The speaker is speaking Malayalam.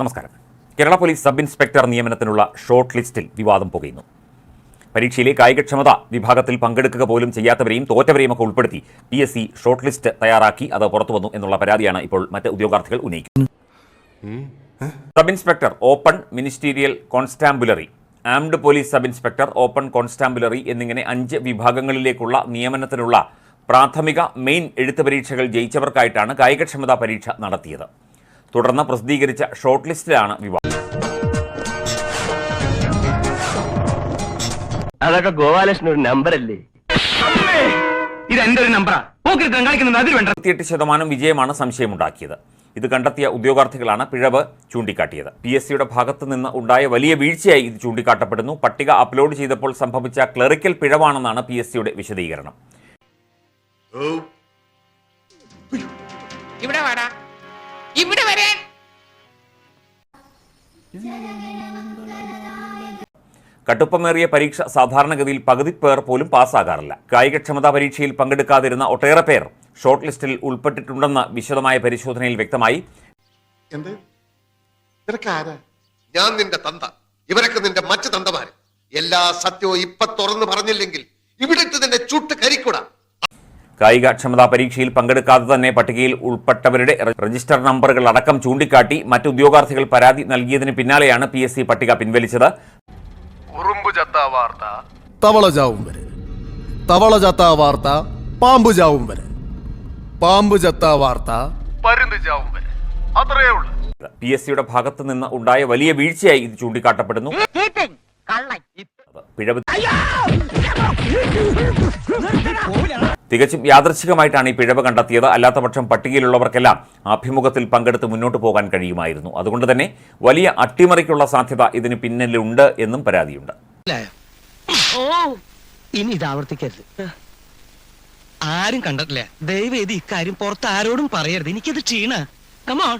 നമസ്കാരം. കേരള പോലീസ് സബ് ഇൻസ്പെക്ടർ നിയമനത്തിനുള്ള ഷോർട്ട് ലിസ്റ്റിൽ വിവാദം പുകയുന്നു. പരീക്ഷയിലെ കായികക്ഷമത വിഭാഗത്തിൽ പങ്കെടുക്കുക പോലും ചെയ്യാത്തവരെയും തോറ്റവരെയും ഒക്കെ ഉൾപ്പെടുത്തി P S C short list തയ്യാറാക്കി അത് പുറത്തു വന്നു എന്നുള്ള പരാതിയാണ് ഇപ്പോൾ മറ്റ് ഉദ്യോഗാർത്ഥികൾ ഉന്നയിക്കുന്നത്. Sub inspector open ministerial constabulary armed police sub inspector open constabulary എന്നിങ്ങനെ അഞ്ച് വിഭാഗങ്ങളിലേക്കുള്ള നിയമനത്തിനുള്ള പ്രാഥമിക മെയിൻ എഴുത്ത് പരീക്ഷകൾ ജയിച്ചവർക്കായിട്ടാണ് കായികക്ഷമതാ പരീക്ഷ നടത്തിയത്. തുടർന്ന് പ്രസിദ്ധീകരിച്ച ഷോർട്ട് ലിസ്റ്റിലാണ് വിവാദം. അതൊക്കെ ഗോപാലകൃഷ്ണൻ ഒരു നമ്പർ അല്ലേ ഇത് എന്റെ ഒരു നമ്പറാ. പോക്കിരുത്തം കാണിക്കുന്നത് അതിൽ വേണ്ട. ഇരുപത്തിയെട്ട് ശതമാനം വിജയമാണ് സംശയമുണ്ടാക്കിയത്. ഇത് കണ്ടെത്തിയ ഉദ്യോഗാർത്ഥികളാണ് പിഴവ് ചൂണ്ടിക്കാട്ടിയത്. പി എസ് സിയുടെ ഭാഗത്ത് നിന്ന് ഉണ്ടായ വലിയ വീഴ്ചയായി ഇത് ചൂണ്ടിക്കാട്ടപ്പെടുന്നു. പട്ടിക അപ്ലോഡ് ചെയ്തപ്പോൾ സംഭവിച്ച ക്ലറിക്കൽ പിഴവാണെന്നാണ് പി എസ് സിയുടെ വിശദീകരണം. ഇവിടെ വാടാ. ഇവിടെ വരാൻ. കട്ടുപ്പമേറിയ പരീക്ഷ സാധാരണഗതിയിൽ പകുതി പേർ പോലും പാസ്സാകാറില്ല. കായികക്ഷമതാ പരീക്ഷയിൽ പങ്കെടുക്കാതിരുന്ന ഒട്ടേറെ പേർ ഷോർട്ട് ലിസ്റ്റിൽ ഉൾപ്പെട്ടിട്ടുണ്ടെന്ന് വിശദമായ പരിശോധനയിൽ വ്യക്തമായി. ഞാൻ നിന്റെ തന്ത. ഇവരൊക്കെ നിന്റെ മറ്റു തന്തമാര്. എല്ലാ സത്യവും ഇപ്പൊ തുറന്നു പറഞ്ഞില്ലെങ്കിൽ ഇവിടെ നിന്നെ ചുട്ട് കരിക്കൂടാ. കായികക്ഷമതാ പരീക്ഷയിൽ പങ്കെടുക്കാതെ തന്നെ പട്ടികയിൽ ഉൾപ്പെട്ടവരുടെ രജിസ്റ്റർ നമ്പറുകൾ അടക്കം ചൂണ്ടിക്കാട്ടി മറ്റു ഉദ്യോഗാർത്ഥികൾ പരാതി നൽകിയതിന് പിന്നാലെയാണ് പി എസ് സി പട്ടിക പിൻവലിച്ചത്. തവള ചാവും വരെ. തവള ചത്ത വാർത്ത പാമ്പ് ചാവും വരെ. പാമ്പ് ചത്ത വാർത്ത പരുന്ത് ചാവും വരെ. അത്രയേ ഉള്ളൂ. പി എസ് സിയുടെ ഭാഗത്ത് നിന്ന് ഉണ്ടായ വലിയ വീഴ്ചയായി ഇത് ചൂണ്ടിക്കാട്ടപ്പെടുന്നു. പിഴവ് തികച്ചും യാദൃച്ഛികമായിട്ടാണ് ഈ പിഴവ് കണ്ടെത്തിയത്. അല്ലാത്തപക്ഷം പട്ടികയിലുള്ളവർക്കെല്ലാം അഭിമുഖത്തിൽ പങ്കെടുത്ത് മുന്നോട്ട് പോകാൻ കഴിയുമായിരുന്നു. അതുകൊണ്ട് തന്നെ വലിയ അട്ടിമറിക്കുള്ള സാധ്യത ഇതിന് പിന്നിലുണ്ട് എന്നും പരാതിയുണ്ട്. ഇനി ഇത് ആവർത്തിക്കരുത്. ആരും കണ്ടിട്ടില്ല. ദയവേദി ഇക്കാര്യം പുറത്ത് ആരോടും പറയരുത്. എനിക്കത് ക്ഷീണ. കമോൺ